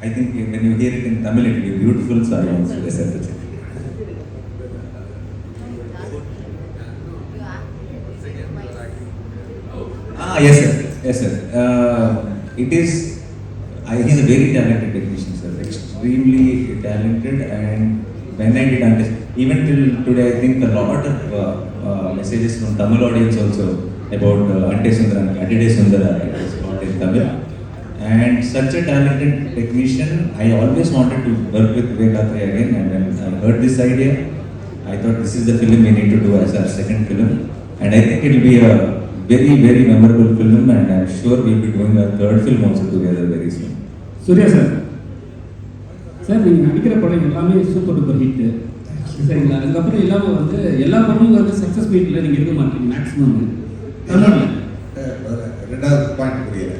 I think when you hear it in Tamil, it will be beautiful, so I want to listen to it. Ah, yes, sir. Yes, sir. Uh, it is. I, he's a very talented technician, sir. Extremely talented, and when I did understand, even till today, I think a lot of uh, uh, messages from Tamil audience also about uh, Ante Sundaran, Adide Sundara, it is called in Tamil. And such a talented technician, I always wanted to work with Vivekatre again. And when I heard this idea, I thought this is the film we need to do as our second film. And I think it will be a very, very memorable film. And I'm sure we'll be doing a third film also together very soon. Suriya sir sir நீங்கள் நடிக்கிற படம் எல்லாமே super duper hit சரிங்களா அதுக்கப்புறம் இல்லாமல் வந்து எல்லா படமும் வந்து சக்ஸஸ் மீட்டில் நீங்கள் இருக்க மாட்டீங்க மேக்ஸிமம் தமிழில் ரெண்டாவது பாயிண்ட் புரியல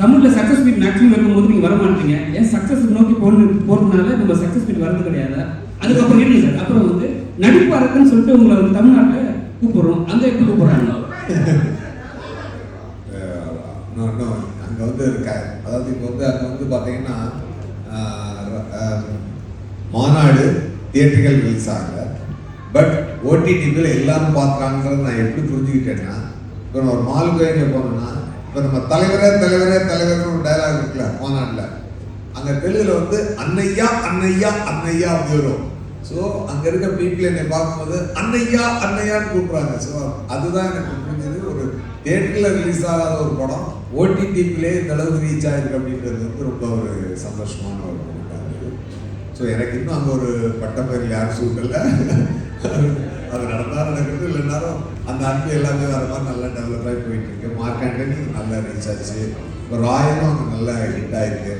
தமிழில் சக்ஸஸ் மீட் மேக்ஸிமம் இருக்கும்போது நீங்கள் வர மாட்டீங்க. ஏன் சக்ஸஸ் நோக்கி போன போகிறதுனால நம்ம சக்ஸஸ் மீட் வரது கிடையாது. அதுக்கப்புறம் இருங்க சார்? அப்புறம் வந்து நடிப்பு அரக்குன்னு சொல்லிட்டு உங்களை வந்து தமிழ்நாட்டில் கூப்பிடுறோம். அந்த எப்படி கூப்பிடுறாங்க? அங்கே வந்து இருக்க? அதாவது இப்போ வந்து அங்கே வந்து பார்த்தீங்கன்னா மாநாடு தியேட்டர்கள் ரிலீஸ் ஆகல. பட் ஓடிடிவில் எல்லாரும் பார்க்குறாங்கிறத நான் எப்படி புரிஞ்சுக்கிட்டேன்னா இப்போ நான் ஒரு மாலுக்கு எங்கே போனேன்னா இப்போ நம்ம தலைவரே தலைவரே தலைவர்னு ஒரு டைலாக் இருக்குல்ல மாநாட்டில். அங்கே தெலுங்கில் வந்து அன்னையா அன்னையா அன்னையா அப்படி வரும் ஸோ அங்கே இருக்க பீப்புள் என்னை பார்க்கும்போது அன்னையா அன்னையான்னு கூப்பிட்றாங்க. ஸோ அதுதான் எனக்கு புரிஞ்சது. ஒரு தேட்டரில் ரிலீஸ் ஆகாத ஒரு படம் ஓடிடிக்குள்ளே இந்த அளவுக்கு ரீச் ஆகிருக்கு அப்படின்றது வந்து ரொம்ப ஒரு சந்தோஷமான ஒரு படம் ஸோ எனக்கு இன்னும் அங்கே ஒரு பட்டப்பேரில் யாரும் சூழ்நிலை அது நடந்தால் நடக்குது இல்லைனாலும் அந்த அன்பு எல்லாமே வர மாதிரி நல்லா டெவலப் ஆகி போயிட்டு இருக்கு மார்க் நல்லா ரீச் ஆச்சு. இப்போ ராயனும் அங்கே நல்லா ஹிட் ஆயிருக்கு.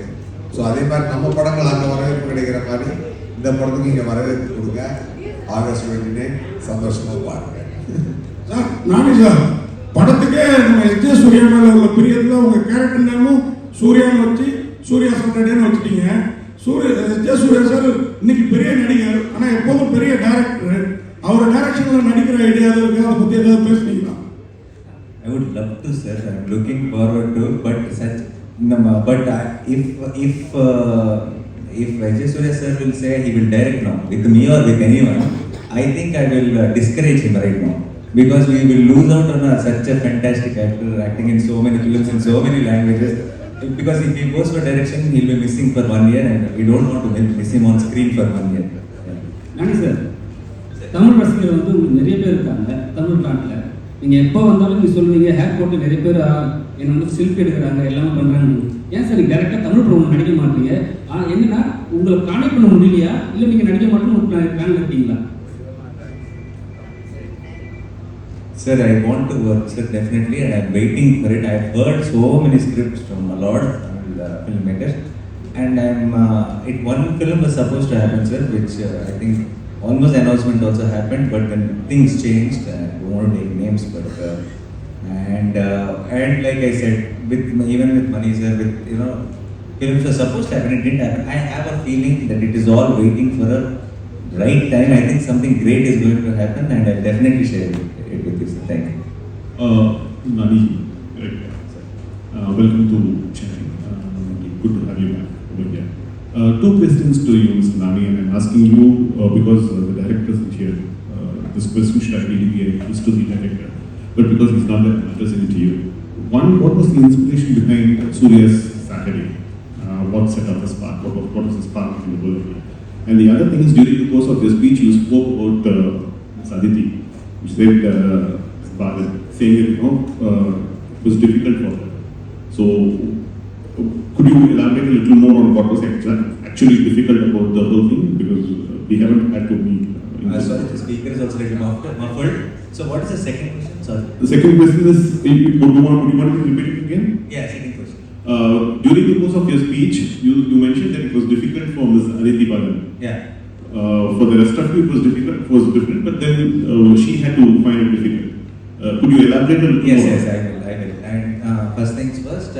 ஸோ அதே மாதிரி நம்ம படங்கள் அங்கே வரவேற்பு கிடைக்கிற மாதிரி இந்த படத்துக்கு நீங்கள் வரவேற்பு கொடுங்க. ஆகஸ்ட் டுவெண்ட்டி சந்தோஷமாக பாருங்க. சார் நானே சார் படத்துக்கே நம்ம எஸ். ஜே சூர்யா மேலே உள்ள பிரியத்தில் உங்கள் கேரக்டர் நேமும் சூர்யான்னு வச்சு சூர்யா சாட்டர்டேன்னு வச்சுட்டீங்க. Surya S. J Surya sir இன்னைக்கு பெரிய நடிகர் ஆனால் எப்போதும் பெரிய டேரக்டர் அவர் டைரக்ஷன்ல நடிக்கிற ஐடியா இருக்கு அதை பத்தி ஏதாவது பேசுனீங்களா I would love to, sir. I'm looking forward to, but such, no, but I, if if uh, if Vijay Surya sir will say he will direct now with me or with anyone, I think I will uh, discourage him right now because we will lose out on a, such a fantastic actor acting in so many films in so many languages. Because if he goes for direction, he'll be missing for one year, and we don't want to miss him on screen for one year. Yeah. நானே sir Tamil ரசிகர் வந்து உங்களுக்கு நிறைய பேர் இருக்காங்க தமிழ்நாட்டில் நீங்கள் எப்போ வந்தாலும் நீங்கள் சொல்லுவீங்க ஹேர் போட்டு நிறைய பேர் என்னை வந்து செல்ஃபி எடுக்கிறாங்க எல்லாமே பண்ணுறாங்க ஏன் சார் நீங்கள் டேரெக்டாக தமிழ் ப்ரோம் நடிக்க மாட்டீங்க ஆனால் என்னன்னா உங்களை கான்டெக்ட் பண்ண முடியலையா இல்லை நீங்கள் நடிக்க மாட்டேன்னு பிளான் இருக்கீங்களா Sir, I want to work, sir, definitely, and I'm waiting for it. I've heard so many scripts from a lot of uh, filmmakers, and I'm. Uh, it one film was supposed to happen, sir, which uh, I think almost announcement also happened, but then things changed. I want to take names, but uh, and uh, and like I said, with even with money, sir, with you know, films were supposed to happen, it didn't happen. I have a feeling that it is all waiting for a right time. I think something great is going to happen, and I'll definitely share it, it with you. Sir. Thank you. Uh. Uh, welcome to Chennai. Uh, good to have you back. Uh, two questions to you, Mr. Nani, and I'm asking you uh, because uh, the director is here. Uh, this question should ideally be addressed to the director, but because he's not there, I'm addressing it to you. One, what was the inspiration behind Surya's Saturday? Uh, what set up the spark? What was, what was the spark in the world? And the other thing is, during the course of your speech, you spoke about uh, Ms. Aditi. You said, uh, saying that, you know, uh, it was difficult for her. So, could you elaborate a little more on what was actually difficult about the whole thing? Because uh, we haven't had to meet. uh, Uh, sorry, the speaker is also little muffled. So what is the second question? Sorry. The second question is, you- would you want, would you want to repeat it again? Yeah, second question. Uh, during the course of your speech, you, you mentioned that it was difficult for Ms. Aditi Balan. Yeah. Uh, for the rest of you, it was difficult, it was different, but then uh, she had to find it difficult. Uh, could you elaborate a little Yes, more? yes, yes, I will, I will. And uh, first things first,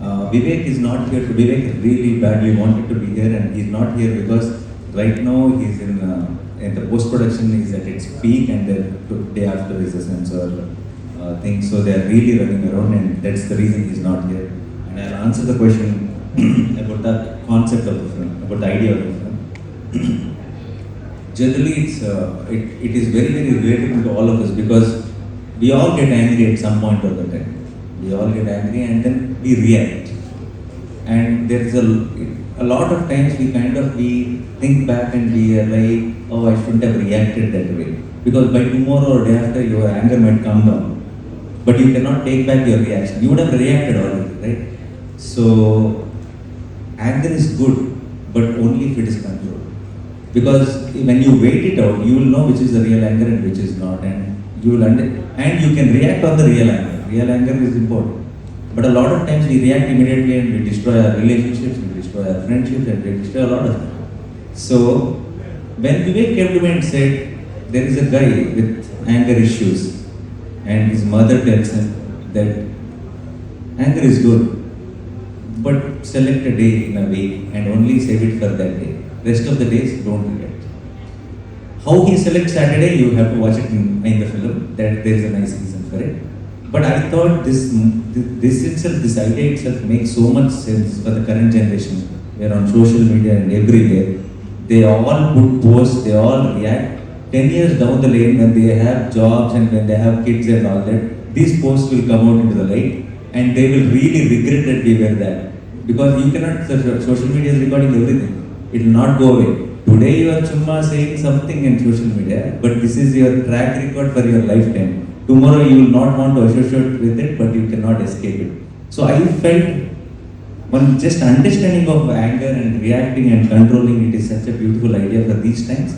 uh, Vivek is not here. Vivek really badly wanted to be here, and he's not here because right now he's in uh, in the post production is at its peak, and the day after is a sensor uh, thing. So they are really running around, and that's the reason he's not here. And I'll answer the question about the concept of the film, about the idea of the film. Generally, it's uh, it, it is very very relatable to all of us because we all get angry at some point of the time. We all get angry and then we react. And there is a a lot of times we kind of we think back and we are like, oh, I shouldn't have reacted that way because by tomorrow or day after your anger might come down but you cannot take back your reaction. You would have reacted already, right? So, anger is good, but only if it is controlled. Because when you wait it out, you will know which is the real anger and which is not, and you will under and you can react on the real anger. Real anger is important. But a lot of times we react immediately and we destroy our relationships, we destroy our friendships, and we destroy a lot of them. So, when Vivek came to me and said, there is a guy with anger issues, and his mother tells him that anger is good, but select a day in a week and only save it for that day. Rest of the days, don't react. How he selects Saturday, you have to watch it in, in the film. That there is a nice reason for it. But I thought this this itself, this idea itself makes so much sense for the current generation. Where on social media and everywhere, they all put posts, they all react. 10 years down the lane, when they have jobs and when they have kids and all that, these posts will come out into the light and they will really regret that they were that. Because you cannot, social media is recording everything. It will not go away. Today you are chumma saying something in social media, but this is your track record for your lifetime. Tomorrow you will not want to associate with it, but you cannot escape it. So I felt one just understanding of anger and reacting and controlling it is such a beautiful idea for these times.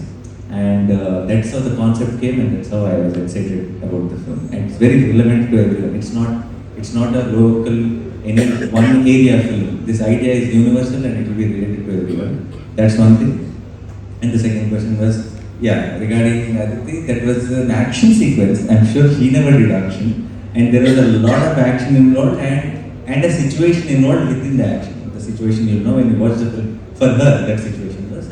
And uh, that's how the concept came and that's how I was excited about the film. And it's very relevant to everyone. It's not it's not a local any one area film. This idea is universal and it will be related to everyone. That's one thing and the second question was yeah regarding Aditi that was an action sequence I'm sure he never did action and there was a lot of action involved and and a situation involved within the action. The situation you know when you watch the film, for her that situation was,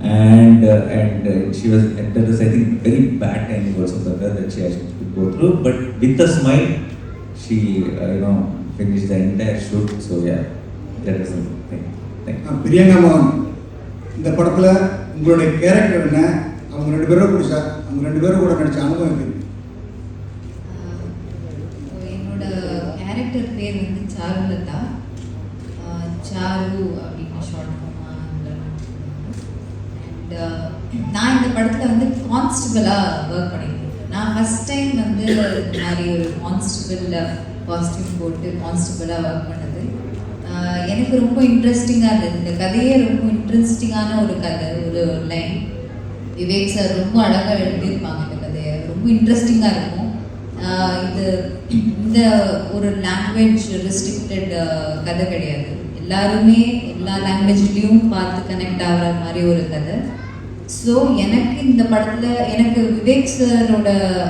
and uh, and uh, she was and that was I think very bad timing also for her that she has to go through. But with a smile, she uh, you know finished the entire shoot. So yeah, that was the thing. Thank you. நான் பிரியங்கா மோகன் இந்த படத்தில் உங்களுடைய character என்ன? அவங்க ரெண்டு பேரும் பிடிச்சா அவங்க ரெண்டு பேரும் கூட நடிச்ச அனுபவம் எப்படி? என்னோட கேரக்டர் பேர் வந்து சாருலதா. சாரு அப்படின்னு ஷார்ட் அண்ட் நான் இந்த படத்தில் வந்து கான்ஸ்டபிளாக ஒர்க் பண்ணியிருக்கேன் நான் ஃபஸ்ட் டைம் வந்து இந்த மாதிரி ஒரு கான்ஸ்டபிளில் காஸ்டியூம் போட்டு கான்ஸ்டபிளாக ஒர்க் பண்ணது. எனக்கு ரொம்ப இன்ட்ரெஸ்டிங்காக இருந்தது. இந்த கதையே ரொம்ப இன்ட்ரெஸ்டிங்கான ஒரு கதை. ஒரு லைன் விவேக் சார் ரொம்ப அழகாக எழுதியிருப்பாங்க இந்த கதையை. ரொம்ப இன்ட்ரெஸ்டிங்காக இருக்கும். இது இந்த ஒரு லாங்குவேஜ் ரெஸ்ட்ரிக்டட் கதை கிடையாது. எல்லாருமே எல்லா லாங்குவேஜ்லேயும் பார்த்து கனெக்ட் ஆகிற மாதிரி ஒரு கதை. ஸோ எனக்கு இந்த படத்தில் எனக்கு விவேக் சாரோட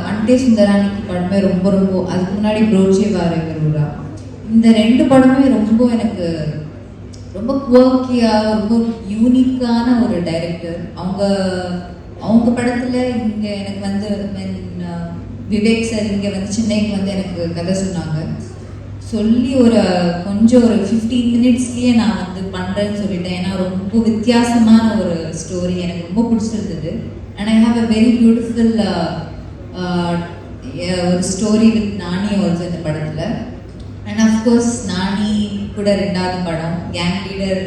அண்டே சுந்தரானிக்கு படமே ரொம்ப ரொம்ப அதுக்கு முன்னாடி ப்ரோச்சே வார இந்த ரெண்டு படமே ரொம்ப எனக்கு ரொம்ப குவர்க்கியாக ரொம்ப யூனிக்கான ஒரு டைரக்டர் அவங்க அவங்க படத்தில் இங்கே எனக்கு வந்து when, விவேக் சார் இங்கே வந்து சென்னைக்கு வந்து எனக்கு கதை சொன்னாங்க. சொல்லி ஒரு கொஞ்சம் ஒரு ஃபிஃப்டீன் மினிட்ஸ்லேயே நான் வந்து பண்ணுறேன்னு சொல்லிட்டேன். ஏன்னா ரொம்ப வித்தியாசமான ஒரு ஸ்டோரி எனக்கு ரொம்ப பிடிச்சிருந்தது. And I have a very beautiful ஒரு ஸ்டோரி வித் நானி ஆல்சோ இந்த படத்தில். அண்ட் அஃப்கோர்ஸ் நானி கூட ரெண்டாவது படம். கேங் லீடர்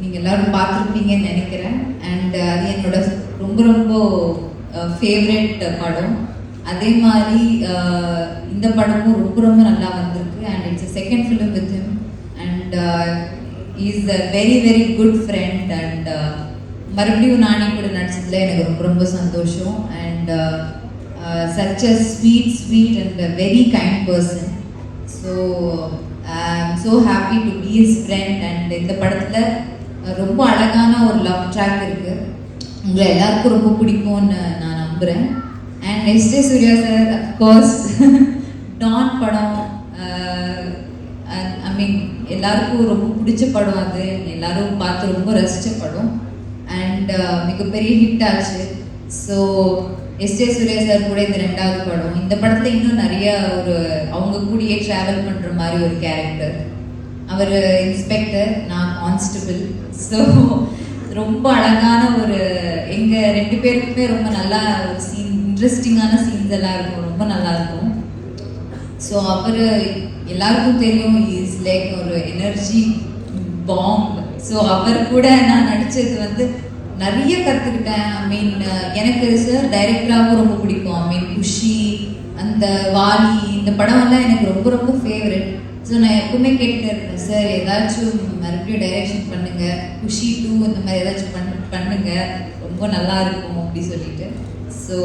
நீங்கள் எல்லாரும் பார்த்துருப்பீங்கன்னு நினைக்கிறேன். அண்ட் அது என்னோட ரொம்ப ரொம்ப ஃபேவரட் படம். அதே மாதிரி இந்த படமும் ரொம்ப ரொம்ப நல்லா வந்திருக்கு. And it's second film with him and is a very very good friend and மறுபடியும் நானே கூட நடிச்சதில் எனக்கு ரொம்ப ரொம்ப சந்தோஷம். And such a sweet sweet and very kind person so so happy to be his friend and இந்த படத்தில் ரொம்ப அழகான ஒரு லவ் ட்ராக் இருக்குது உங்களை எல்லாருக்கும் ரொம்ப பிடிக்கும்னு நான் நம்புகிறேன் and next day Suriya sir of course Don படம் uh, ஐ மீன் எல்லாருக்கும் ரொம்ப பிடிச்ச படம் அது. எல்லாரும் பார்த்து ரொம்ப ரசித்த படம். அண்ட் uh, மிகப்பெரிய ஹிட் ஆச்சு. So S J Suresh sir கூட இந்த ரெண்டாவது படம். இந்த படத்துல இன்னும் நிறைய ஒரு அவங்க கூடயே ட்ராவல் பண்ணுற மாதிரி ஒரு கேரக்டர் அவர் இன்ஸ்பெக்டர் நான் கான்ஸ்டபிள் ஸோ ரொம்ப அழகான ஒரு எங்க ரெண்டு பேருக்குமே ரொம்ப நல்லா ஒரு சீன் இன்ட்ரெஸ்டிங்கான சீன்ஸ் எல்லாம் இருக்கும். ரொம்ப நல்லா இருக்கும். ஸோ அவர் எல்லாருக்கும் தெரியும் இஸ் லைக் ஒரு எனர்ஜி பாம்ப் ஸோ அவர் கூட நான் நடிச்சது வந்து நிறைய கற்றுக்கிட்டேன் ஐ மீன் எனக்கு சார் டைரக்டராகவும் ரொம்ப பிடிக்கும். ஐ மீன் குஷி அந்த வாலி இந்த படமெல்லாம் எனக்கு ரொம்ப ரொம்ப ஃபேவரட் ஸோ நான் எப்பவுமே கேட்டுட்டு இருப்பேன். சார் ஏதாச்சும் மறுபடியும் டைரக்ஷன் பண்ணுங்க. குஷி டூ இந்த மாதிரி ஏதாச்சும் பண்ணு பண்ணுங்க. ரொம்ப நல்லா இருக்கும் அப்படி சொல்லிட்டு. ஸோ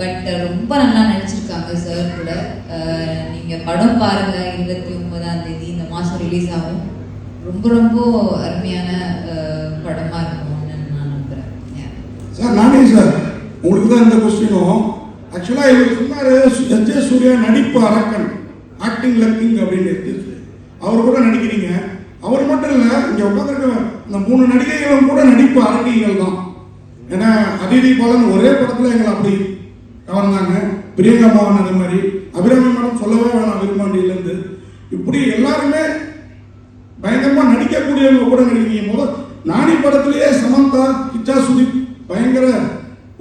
பட் ரொம்ப நல்லா நடிச்சிருக்காங்க சார் கூட. நீங்கள் படம் பாருங்கள் இருபத்தி ஒன்பதாம் தேதி இந்த மாதம் ரிலீஸ் ஆகும். ரொம்ப ரொம்ப அருமையான படமாக இருக்கும். சார் நானே சார் உங்களுக்கு தான் இந்த கொஸ்டினும் ஆக்சுவலாக இவர் சொன்னார் எஸ் ஜே சூர்யா நடிப்பு அரக்கன் ஆக்டிங் லக்கிங் அப்படின்னு எடுத்து அவர் கூட நடிக்கிறீங்க. அவர் மட்டும் இல்லை இங்கே உட்காந்துருக்க இந்த மூணு நடிகைகளும் கூட நடிப்பு அரங்கிகள் தான். ஏன்னா அதிதி பாலன் ஒரே படத்தில் எங்களை அப்படி கவர்ந்தாங்க. பிரியங்கா பவன் அது மாதிரி. அபிராமி மேடம் சொல்லவே வேணாம் விரும்பாண்டியிலேருந்து. இப்படி எல்லாருமே பயங்கரமாக நடிக்கக்கூடியவங்க கூட நடிக்கிறீங்க. முதல் நானி படத்திலேயே சமந்தா கிச்சா சுதீப் பயங்கர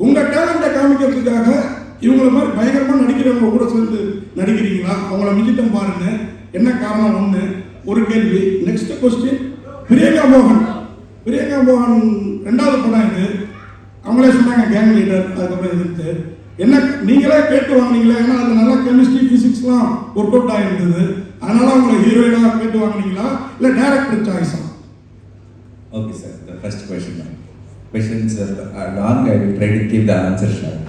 உங்க டேலண்ட்டை காமிக்கிறதுக்காக இவங்கள மாதிரி பயங்கரமா நடிக்கிறவங்க கூட சேர்ந்து நடிக்கிறீங்களா? அவங்கள மிஞ்சிட்டம் பாருங்க. என்ன காரணம் ஒண்ணு? ஒரு கேள்வி. நெக்ஸ்ட் கொஸ்டின் பிரியங்கா மோகன். பிரியங்கா மோகன் ரெண்டாவது படம் இது. அவங்களே சொன்னாங்க கேங் லீடர் அதுக்கப்புறம் எதிர்த்து. என்ன நீங்களே கேட்டு வாங்குனீங்களா? ஏன்னா அது நல்லா கெமிஸ்ட்ரி பிசிக்ஸ்லாம் ஒர்க் அவுட் ஆகிருந்தது அதனால அவங்களை ஹீரோயினாக கேட்டு வாங்குனீங்களா? இல்லை director சாய்ஸா okay sir first question question. Questions are long. I will try to keep the answer short.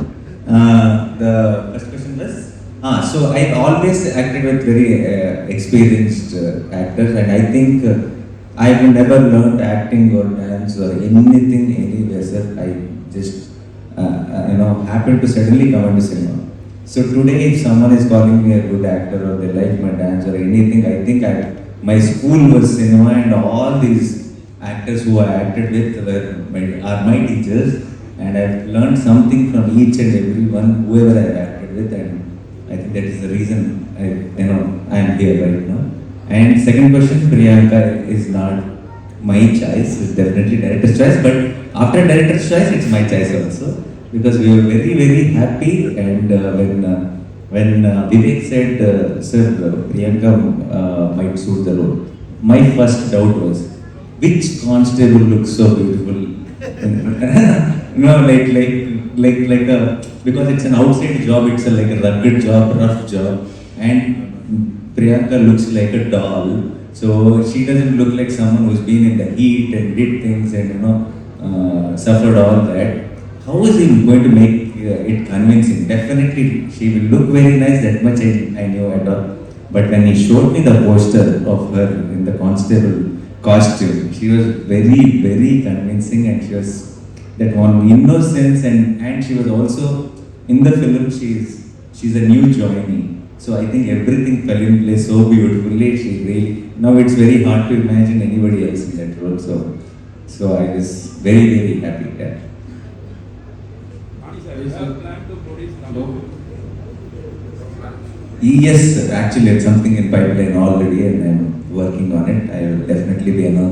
Uh, the first question was. Ah, so I always acted with very uh, experienced uh, actors, and I think uh, I have never learned acting or dance or anything anywhere, sir. I just uh, uh, you know happened to suddenly come into cinema. So today, if someone is calling me a good actor or they like my dance or anything, I think I, my school was cinema and all these actors who I acted with were my, are my teachers and I've learned something from each and every one, whoever I've acted with and I think that is the reason I, you know, I am here right now. And second question, Priyanka is not my choice, it's definitely director's choice, but after director's choice, it's my choice also because we were very, very happy and uh, when uh, when uh, Vivek said, uh, sir, uh, Priyanka uh, might suit the role, my first doubt was, which constable looks so beautiful? no, like, like, like, like a, because it's an outside job, it's a, like a rugged job, rough job, and Priyanka looks like a doll. So she doesn't look like someone who's been in the heat and did things and you know uh, suffered all that. How is he going to make uh, it convincing? Definitely, she will look very nice. That much I, I knew at all. But when he showed me the poster of her in the constable costume, she was very, very convincing, and she was that one innocence, and and she was also in the film. She's she's a new joinee. So I think everything fell in place so beautifully. She really now it's very hard to imagine anybody else in that role. So so I was very very happy. Yeah. Yes, actually, it's something in pipeline already, and I'm working on it. I will definitely be announcing.